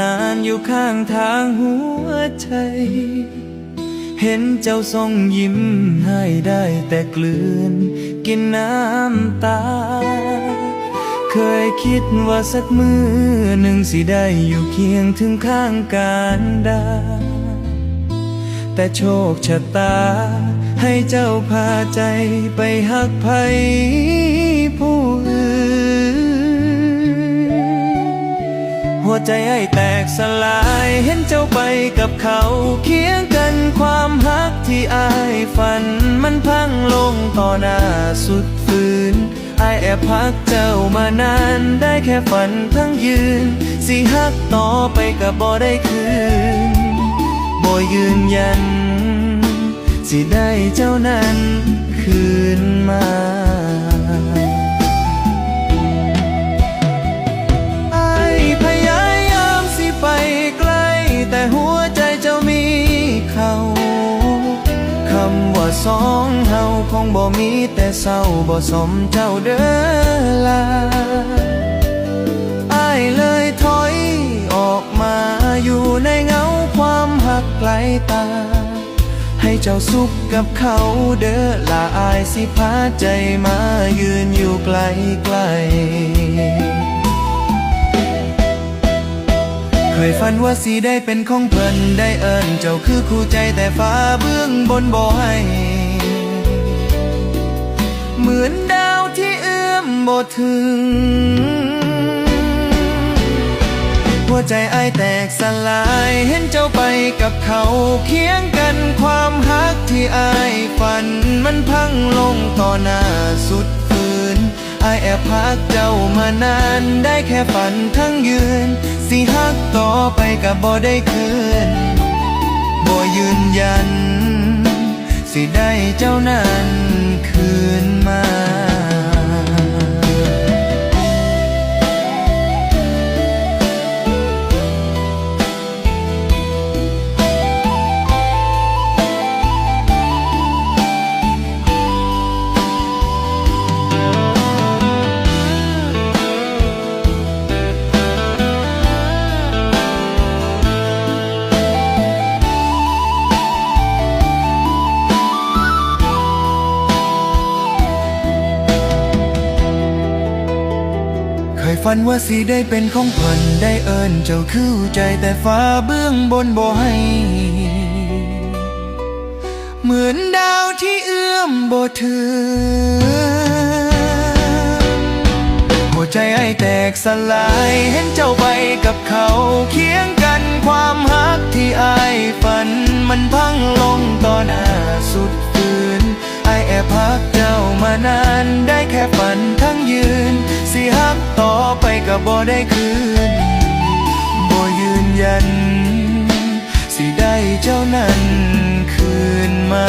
านานอยู่ข้างทางหัวใจ เห็นเจ้าทรงยิ้มให้ได้แต่กลืน กินน้ำตา เคยคิดว่าสักมือหนึ่งสิได้อยู่เคียงถึงข้างการดา แต่โชคชะตาให้เจ้าพาใจไปหักไผ ใจไอ้แตกสลายเห็นเจ้าไปกับเขาเคียงกันความฮักที่อายฝัน มันพังลงต่อหน้าสุดฝืนอายแอบพักเจ้ามานานได้แค่ฝันทั้งยืน สิฮักต่อไปกับบ่ได้คืนบ่ยืนยัน สิได้เจ้านั้นคืนมา งบ่มีแต่เศร้าบ่สมเจ้าเด้อลาไอ้ายเลยถอยออกมาอยู่ในเงาความหักไกลตา ให้เจ้าสุขกับเขาเด้อลาอายสิพาใจมายืนอยู่ไกลไกลเคยฝันว่าสีได้เป็นของเพิ่นได้เอิญเจ้าคือคู่ใจแต่ฟ้าเบื้องบนบ่ให้เห มือนดาวที่เอื้อมบ่ถึง หัวใจไอแตกสลายเห็นเจ้าไปกับเขาเคียงกันความฮักที่ไอฝัน มันพังลงต่อหน้าสุดฝืนไอแอบพักเจ้ามานานได้แค่ฝันทั้งยืน สิฮักต่อไปกับบ่ได้คืนบ่ยืนยัน สิได้เจ้านั้นคืนมา ฝันว่าสิได้เป็นของเพิ่นได้เอิญเจ้าคือใจแต่ฟ้าเบื้องบนบ่ให้ เหมือนดาวที่เอื้อมบ่ถึงหัวใจไอ้แตกสลายเห็นเจ้าไปกับเขาเคียงกันความฮักที่ไอ้ฝันมันพังลงต่อหน้าสุดฝืนไอ้แอบพักเานานได้แค่ฝันทั้งยืน สิหักต่อไปกับบ่ได้คืนบ่ยืนยัน สิได้เจ้านั้นคืนมา